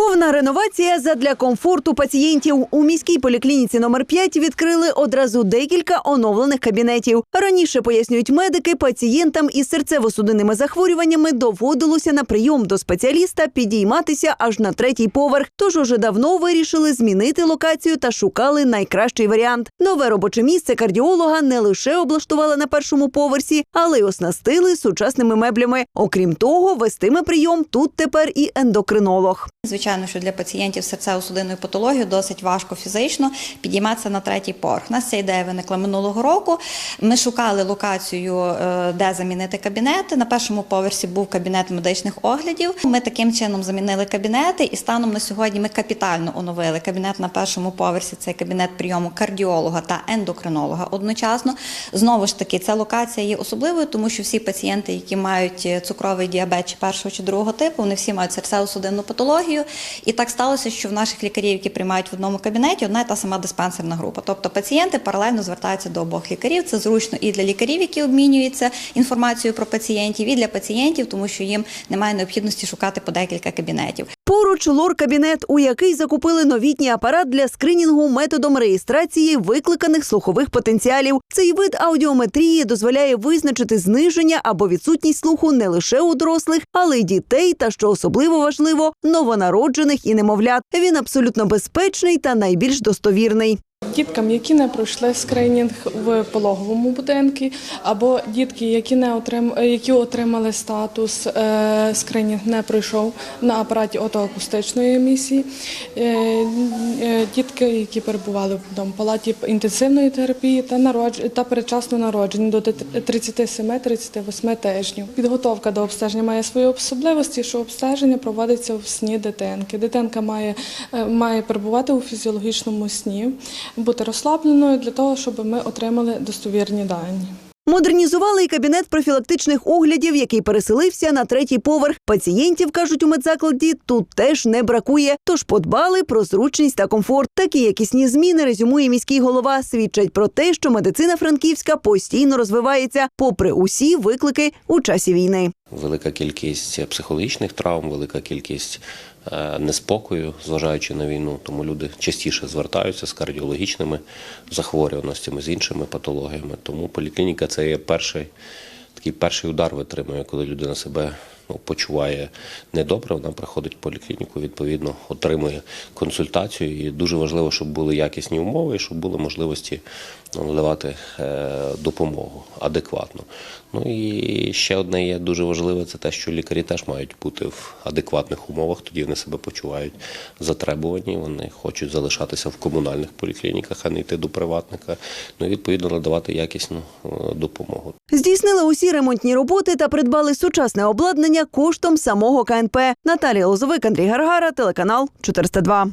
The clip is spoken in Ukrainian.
Повна реновація задля комфорту пацієнтів. У міській поліклініці номер 5 відкрили одразу декілька оновлених кабінетів. Раніше пояснюють медики, пацієнтам із серцево-судинними захворюваннями доводилося на прийом до спеціаліста підійматися аж на третій поверх. Тож уже давно вирішили змінити локацію та шукали найкращий варіант. Нове робоче місце кардіолога не лише облаштували на першому поверсі, але й оснастили сучасними меблями. Окрім того, вестиме прийом тут тепер і ендокринолог. Звичайно, що для пацієнтів з серцево-судинною патологією досить важко фізично підійматися на третій поверх. У нас ця ідея виникла минулого року. Ми шукали локацію, е, де замінити кабінети. На першому поверсі був кабінет медичних оглядів. Ми таким чином замінили кабінети, і станом на сьогодні ми капітально оновили кабінет на першому поверсі. Це кабінет прийому кардіолога та ендокринолога одночасно. Знову ж таки, ця локація є особливою, тому що всі пацієнти, які мають е, цукровий діабет чи першого чи другого типу, вони всі мають серцево-судинну патологію. І так сталося, що в наших лікарів, які приймають в одному кабінеті, одна і та сама диспансерна група. Тобто пацієнти паралельно звертаються до обох лікарів. Це зручно і для лікарів, які обмінюються інформацією про пацієнтів, і для пацієнтів, тому що їм немає необхідності шукати по декілька кабінетів. Поруч лор-кабінет, у який закупили новітній апарат для скринінгу методом реєстрації викликаних слухових потенціалів. Цей вид аудіометрії дозволяє визначити зниження або відсутність слуху не лише у дорослих, але й дітей, та що особливо важливо, новонароджених і немовлят. Він абсолютно безпечний та найбільш достовірний. Діткам, які не пройшли скринінг в пологовому будинку, або дітки, які не отрим... які отримали статус е... скринінг, не пройшов на апараті отоакустичної емісії, е... е, дітки, які перебували в палаті інтенсивної терапії та народж... та передчасно народжені до 37-38 тижнів. Підготовка до обстеження має свої особливості, що обстеження проводиться в сні дитинки. Дитинка має, має перебувати у фізіологічному сні бути розслабленою для того, щоб ми отримали достовірні дані. Модернізували і кабінет профілактичних оглядів, який переселився на третій поверх. Пацієнтів кажуть у медзакладі тут теж не бракує. Тож подбали про зручність та комфорт. Такі якісні зміни резюмує міський голова. Свідчать про те, що медицина франківська постійно розвивається, попри усі виклики у часі війни. Велика кількість психологічних травм, велика кількість е, неспокою, зважаючи на війну. Тому люди частіше звертаються з кардіологічними захворюваностями, з іншими патологіями. Тому поліклініка це є перший такий перший удар витримує, коли людина себе почуває недобре. Вона приходить в поліклініку, відповідно отримує консультацію. І дуже важливо, щоб були якісні умови, і щоб були можливості ну, надавати е, допомогу адекватно. Ну і ще одне є дуже важливе, це те, що лікарі теж мають бути в адекватних умовах. Тоді вони себе почувають затребувані. Вони хочуть залишатися в комунальних поліклініках, а не йти до приватника. Ну і відповідно надавати якісну е, допомогу. Здійснили усі ремонтні роботи та придбали сучасне обладнання коштом самого КНП. Наталія Лозовик, Андрій Гаргара, телеканал 402.